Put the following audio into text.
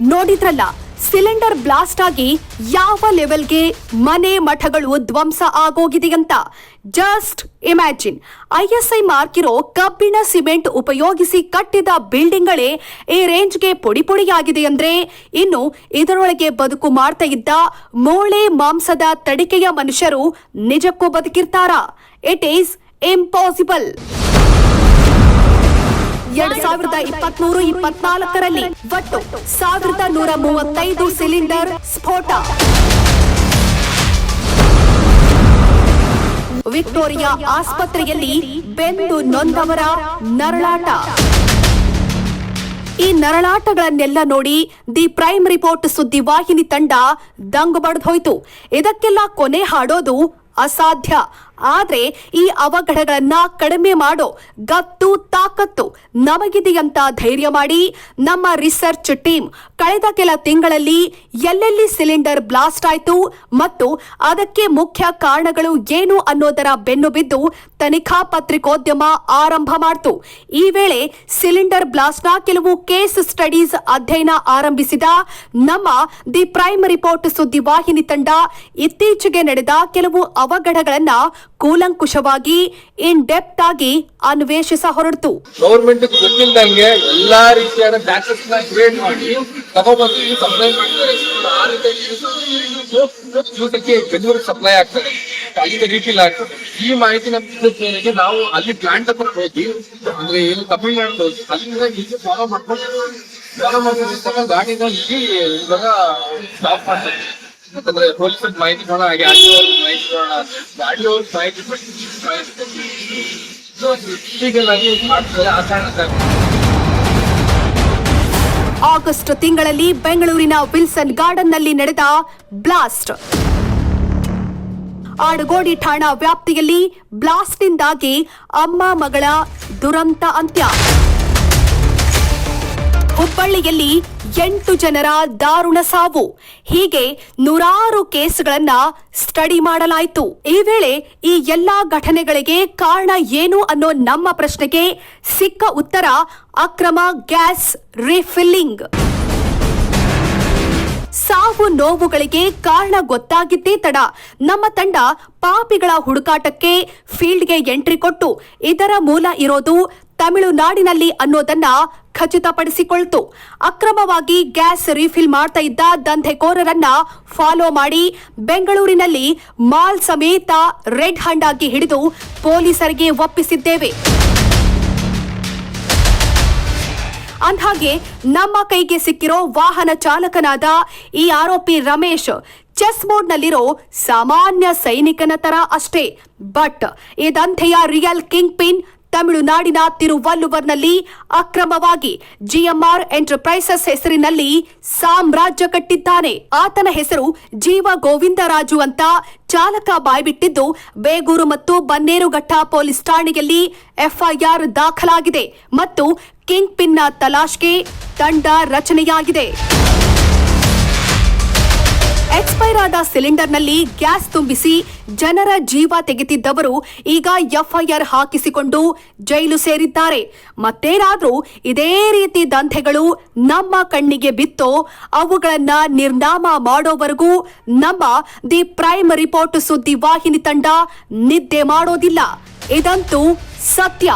ನೋಡಿದ್ರಲ್ಲ, cylinder blast ಆಗಿ ಯಾವ ಲೆವೆಲ್ಗೆ ಮನೆ ಮಠಗಳು ಧ್ವಂಸ ಆಗೋಗಿದೆ ಅಂತ. Just imagine. ಐಎಸ್ಐ ಮಾರ್ಕ್ ಇರೋ ಕಬ್ಬಿಣ ಸಿಮೆಂಟ್ ಉಪಯೋಗಿಸಿ ಕಟ್ಟಿದ ಬಿಲ್ಡಿಂಗ್ಗಳೇ ಈ ರೇಂಜ್ಗೆ ಪುಡಿ ಪುಡಿಯಾಗಿದೆ ಅಂದ್ರೆ ಇನ್ನು ಇದರೊಳಗೆ ಬದುಕು ಮಾಡ್ತಾ ಇದ್ದ ಮೋಳೆ ಮಾಂಸದ ತಡಿಕೆಯ ಮನುಷ್ಯರು ನಿಜಕ್ಕೂ ಬದುಕಿರ್ತಾರಾ? ಇಟ್ ಈಸ್ ಇಂಪಾಸಿಬಲ್ ಎರಡ್ ಸಾವಿರದ ಇಪ್ಪತ್ಮೂರು, ಇಪ್ಪತ್ನಾಲ್ಕರಲ್ಲಿ ಒಟ್ಟು ಸಾವಿರದ ನೂರ ಮೂವತ್ತೈದು ಸಿಲಿಂಡರ್ ಸ್ಫೋಟ. ವಿಕ್ಟೋರಿಯಾ ಆಸ್ಪತ್ರೆಯಲ್ಲಿ ಬೆಂದು ನೊಂದವರ ನರಳಾಟ. ಈ ನರಳಾಟಗಳನ್ನೆಲ್ಲ ನೋಡಿ ದಿ ಪ್ರೈಮ್ ರಿಪೋರ್ಟ್ ಸುದ್ದಿ ವಾಹಿನಿ ತಂಡ ದಂಗು ಬಡ್ದೋಯ್ತು ಇದಕ್ಕೆಲ್ಲ ಕೊನೆ ಹಾಡೋದು ಅಸಾಧ್ಯ. ಆದ್ರೆ ಈ ಅವಘಡಗಳನ್ನ ಕಡಿಮೆ ಮಾಡೋ ಗತ್ತು ತಾಕತ್ತು ನಮಗಿದೆಯಂತ ಧೈರ್ಯ ಮಾಡಿ ನಮ್ಮ ರಿಸರ್ಚ್ ಟೀಮ್ ಕಳೆದ ಕೆಲ ತಿಂಗಳಲ್ಲಿ ಎಲ್ಲೆಲ್ಲಿ ಸಿಲಿಂಡರ್ ಬ್ಲಾಸ್ಟ್ ಆಯಿತು ಮತ್ತು ಅದಕ್ಕೆ ಮುಖ್ಯ ಕಾರಣಗಳು ಏನು ಅನ್ನೋದರ ಬೆನ್ನು ಬಿದ್ದು ತನಿಖಾ ಪತ್ರಿಕೋದ್ಯಮ ಆರಂಭ ಮಾಡಿತು. ಈ ವೇಳೆ ಸಿಲಿಂಡರ್ ಬ್ಲಾಸ್ಟ್ನ ಕೆಲವು ಕೇಸ್ ಸ್ಟಡೀಸ್ ಅಧ್ಯಯನ ಆರಂಭಿಸಿದ ನಮ್ಮ ದಿ ಪ್ರೈಮ್ ರಿಪೋರ್ಟ್ ಸುದ್ದಿ ವಾಹಿನಿ ತಂಡ ಇತ್ತೀಚೆಗೆ ನಡೆದ ಕೆಲವು ಅವಘಡಗಳನ್ನ ಕೂಲಂಕುಷವಾಗಿ ಇನ್ ಡೆಪ್ತ್ ಆಗಿ ಅನ್ವೇಷಿಸ ಹೊರಡ್ತು. ಗೌರ್ಮೆಂಟ್ ಗೊತ್ತಿಲ್ಲದಂಗೆ ಎಲ್ಲಾ ರೀತಿಯಾದ ನ ಕ್ರಿಯೇಟ್ ಮಾಡಿ, ತಗೊಬಂದು ಸಪ್ಲೈ ರೀತಿಯಾಗಿ ಬೆಂಗಳೂರಿಗೆ ಸಪ್ಲೈ ಆಗ್ತದೆ. ಅಲ್ಲಿಂದ ರೀಫಿಲ್ ಆಗ್ತದೆ. ಈ ಮಾಹಿತಿ ನಮ್ಗೆ ನಾವು ಅಲ್ಲಿ ಪ್ಲಾಂಟ್ ಹತ್ರ ಹೋಗಿ, ಅಂದ್ರೆ ಏನು ತಮಿಳ್ನಾಡು ಅಲ್ಲಿಂದ ಇಲ್ಲಿ ಫಾಲೋ ಮಾಡ್ಕೊಂಡು ಫಾಲೋ ಮಾಡ್ಕೊಂಡು ಗಾಡಿನ ಇಲ್ಲಿ ಇವಾಗ ಸ್ಟಾಪ್ ಮಾಡ್ತಾರೆ. ಯಾಕಂದ್ರೆ ಪೊಲೀಸ್ ಮಾಹಿತಿ ಕೊಡೋಣ, ಹಾಗೆ ಮಾಹಿತಿ ಆಗಸ್ಟ್ ತಿಂಗಳಲ್ಲಿ ಬೆಂಗಳೂರಿನ ವಿಲ್ಸನ್ ಗಾರ್ಡನ್ನಲ್ಲಿ ನಡೆದ ಬ್ಲಾಸ್ಟ್. ಆಡಗೋಡಿ ಠಾಣಾ ವ್ಯಾಪ್ತಿಯಲ್ಲಿ ಬ್ಲಾಸ್ಟ್ನಿಂದಾಗಿ ಅಮ್ಮ ಮಗಳ ದುರಂತ ಅಂತ್ಯ. ಹುಬ್ಬಳ್ಳಿಯಲ್ಲಿ ಎಂಟು ಜನರ ದಾರುಣ ಸಾವು. ಹೀಗೆ ನೂರಾರು ಕೇಸ್ಗಳನ್ನ ಸ್ಟಡಿ ಮಾಡಲಾಯಿತು. ಈ ವೇಳೆ ಈ ಎಲ್ಲಾ ಘಟನೆಗಳಿಗೆ ಕಾರಣ ಏನು ಅನ್ನೋ ನಮ್ಮ ಪ್ರಶ್ನೆಗೆ ಸಿಕ್ಕ ಉತ್ತರ ಅಕ್ರಮ ಗ್ಯಾಸ್ ರಿಫಿಲ್ಲಿಂಗ್. ಸಾವು ನೋವುಗಳಿಗೆ ಕಾರಣ ಗೊತ್ತಾಗಿದ್ದೇ ತಡ. ನಮ್ಮ ತಂಡ ಪಾಪಿಗಳ ಹುಡುಕಾಟಕ್ಕೆ ಫೀಲ್ಡ್ಗೆ ಎಂಟ್ರಿ ಕೊಟ್ಟು ಇದರ ಮೂಲ ಇರೋದು ತಮಿಳುನಾಡಿನಲ್ಲಿ ಅನ್ನೋದನ್ನ ಖಚಿತಪಡಿಸಿಕೊಳ್ತು. ಅಕ್ರಮವಾಗಿ ಗ್ಯಾಸ್ ರೀಫಿಲ್ ಮಾಡ್ತಾ ಇದ್ದ ದಂಧೆಕೋರರನ್ನ ಫಾಲೋ ಮಾಡಿ ಬೆಂಗಳೂರಿನಲ್ಲಿ ಮಾಲ್ ಸಮೇತ ರೆಡ್ ಹ್ಯಾಂಡ್ ಆಗಿ ಹಿಡಿದು ಪೊಲೀಸರಿಗೆ ಒಪ್ಪಿಸಿದ್ದೇವೆ. ಅಂದಹಾಗೆ ನಮ್ಮ ಕೈಗೆ ಸಿಕ್ಕಿರೋ ವಾಹನ ಚಾಲಕನಾದ ಈ ಆರೋಪಿ ರಮೇಶ್ ಚೆಸ್ ಬೋರ್ಡ್ನಲ್ಲಿರೋ ಸಾಮಾನ್ಯ ಸೈನಿಕನ ತರ ಅಷ್ಟೇ. ಬಟ್ ಈ ದಂಧೆಯ ರಿಯಲ್ ಕಿಂಗ್ ಪಿನ್ ತಮಿಳುನಾಡಿನ ತಿರುವಲ್ಲುವರ್ನಲ್ಲಿ ಅಕ್ರಮವಾಗಿ ಜಿಎಂಆರ್ ಎಂಟರ್ಪ್ರೈಸಸ್ ಹೆಸರಿನಲ್ಲಿ ಸಾಮ್ರಾಜ್ಯ ಕಟ್ಟಿದ್ದಾನೆ. ಆತನ ಹೆಸರು ಜೀವ ಗೋವಿಂದರಾಜು ಅಂತ ಚಾಲಕ ಬಾಯ್ಬಿಟ್ಟಿದ್ದು ಬೇಗೂರು ಮತ್ತು ಬನ್ನೇರುಘಟ್ಟ ಪೊಲೀಸ್ ಠಾಣೆಯಲ್ಲಿ ಎಫ್ಐಆರ್ ದಾಖಲಾಗಿದೆ ಮತ್ತು ಕಿಂಗ್ ಪಿನ್ನ ತಲಾಶ್ಗೆ ತಂಡ ರಚನೆಯಾಗಿದೆ. ಎಕ್ಸ್ಪೈರ್ ಆದ ಸಿಲಿಂಡರ್ನಲ್ಲಿ ಗ್ಯಾಸ್ ತುಂಬಿಸಿ ಜನರ ಜೀವ ತೆಗೆತಿದ್ದವರು ಈಗ ಎಫ್ಐಆರ್ ಹಾಕಿಸಿಕೊಂಡು ಜೈಲು ಸೇರಿದ್ದಾರೆ. ಮತ್ತೇನಾದ್ರೂ ಇದೇ ರೀತಿ ದಂಧೆಗಳು ನಮ್ಮ ಕಣ್ಣಿಗೆ ಬಿತ್ತೋ ಅವುಗಳನ್ನ ನಿರ್ನಾಮ ಮಾಡೋವರೆಗೂ ನಮ್ಮ ದಿ ಪ್ರೈಮ್ ರಿಪೋರ್ಟ್ ಸುದ್ದಿ ವಾಹಿನಿ ತಂಡ ನಿದ್ದೆ ಮಾಡೋದಿಲ್ಲ. ಇದಂತೂ ಸತ್ಯ.